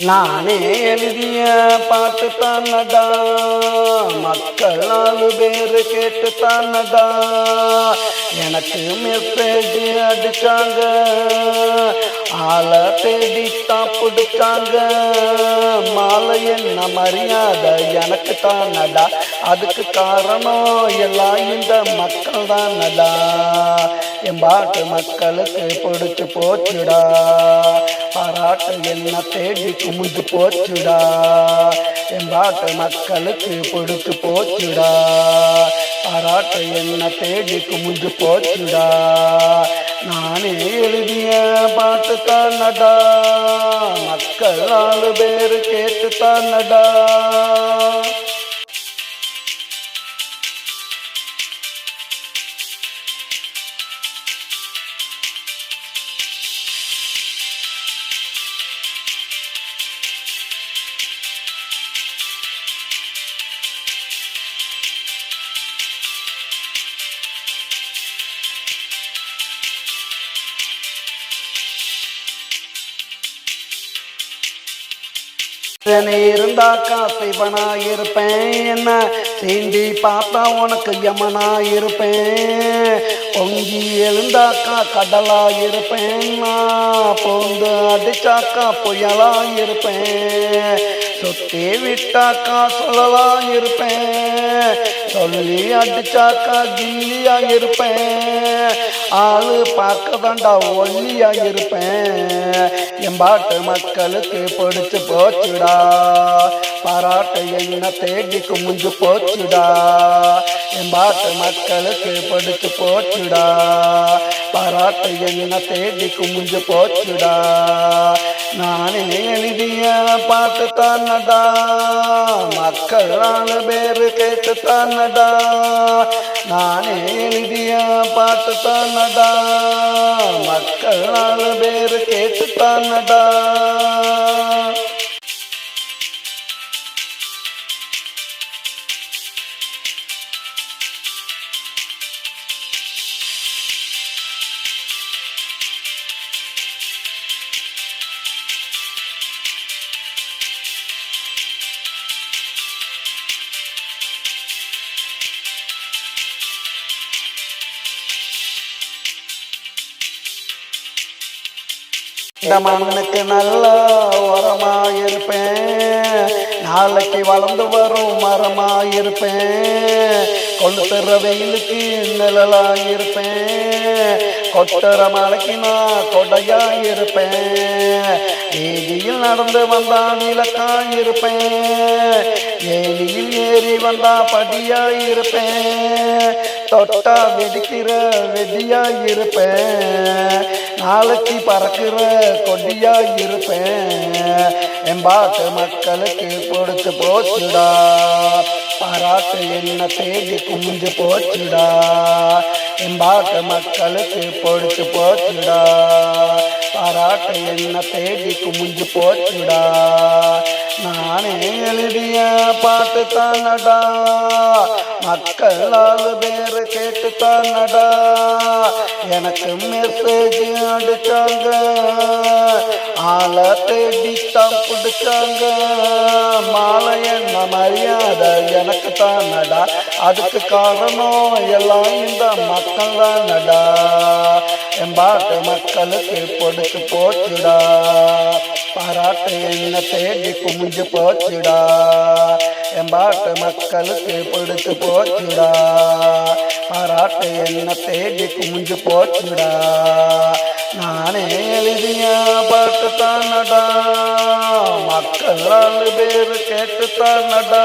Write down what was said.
நானே எழுதிய பாட்டு தானடா. மக்கள் நாலு பேர் கேட்டு தானடா. எனக்கு மெசேஜ் அடிச்சாங்க. ஆளை தேடி தாப்பிடுச்சாங்க மாலை என்ன மரியாதை எனக்கு தானடா. அதுக்கு காரணம் எல்லாம் இந்த மக்கள் தானடா. என் பாட்டு மக்களுக்கு பிடிச்சு போச்சுடா. பாராட்டு என்ன தேடி குமிழ்ந்து போச்சுடா. எம்பாட்டு மக்களுக்கு பொடுத்து போச்சுடா. பாராட்டு என்ன தேடி குமிழ்ந்து போச்சுடா. நானே எழுதிய பாட்டு தானடா. மக்கள் நாலு பேர் கேட்டு தானடா. என்னை இருந்தா காசைவனா இருப்பேன் என்ன தீண்டி பார்த்தா உனக்கு யமனா இருப்பேன் பொங்கி எழுந்தாக்கா கடலா இருப்பேன் நான் பொந்து அடிச்சாக்கா புயலா இருப்பேன் சுத்தி விட்டாக்கா சொல்லலா இருப்பேன் சொல்லி அடிச்சாக்கா கில்லியா இருப்பேன் ஆளு பார்க்க தாண்டா ஒல்லியா இருப்பேன் என் பாட்டு மக்களுக்கு பிடிச்சு போச்சுடா. பாராட்டு என்ன தேடிக்கு முஞ்சு போச்சுடா. என் பாட்டு மக்களுக்கு படுத்து போச்சுடா. பாராட்டு என்ன தேடிக்கு முஞ்சு போச்சுடா. நானே எழுதிய பாட்டு தானடா. மக்கள் நாலு பேரு கேட்டு தானடா. நானே எழுதிய பாட்டு தானடா. மக்கள் நாலு பேரு கேட்டு தானடா. இந்த மண்ணுக்கு நல்ல உரமாயிருப்பேன் நாளைக்கு வளர்ந்து வரும் மரமாயிருப்பேன். கொளுத்துற வெயிலுக்கு நிழலாயிருப்பேன். கொட்டுற மலைக்கு நான் கொடையாயிருப்பேன். வீதியில் நடந்து வந்தா விளக்கா ஏரியில் ஏறி வந்தா படியாயிருப்பேன். தொட்டா வெடிக்கிற வெடியாயிருப்பேன். நாளைக்கு பறக்கிற கொடியா இருப்பேன். எம்பாட்டு மக்களுக்கு கொடுத்து போச்சுடா. பாராட்டு என்ன தேடி குமிஞ்சு போச்சுடா. எம்பாட்டு மக்களுக்கு பிடிச்சு போச்சுடா. பாராட்டு என்ன தேடி குமிஞ்சு போச்சுடா. நானே எழுதிய பாட்டு தானடா. மக்களால் நாலு கேட்டு தானடா. எனக்கு மெசேஜ் அடிச்சாங்க. ஆளை தேடி தான் பிடிச்சாங்க. மாலை மரியாதை எனக்கு தானடா அதுக்கு காரணம் எல்லாம் இந்த மக்கள் தானடா என் பாட்டு மக்களுக்கு பொடுத்து போச்சுடா. பாராட்டு என்ன தேடி குமிஞ்சு போச்சுடா. எம்பாட்டு மக்களுக்கு பிடிச்சு போச்சுடா. பாராட்டு என்ன தேடி குமிஞ்சு போச்சுடா. நானே எழுதிய பாட்டு தானடா மக்கள் நாலு பேர் கேட்டு தானடா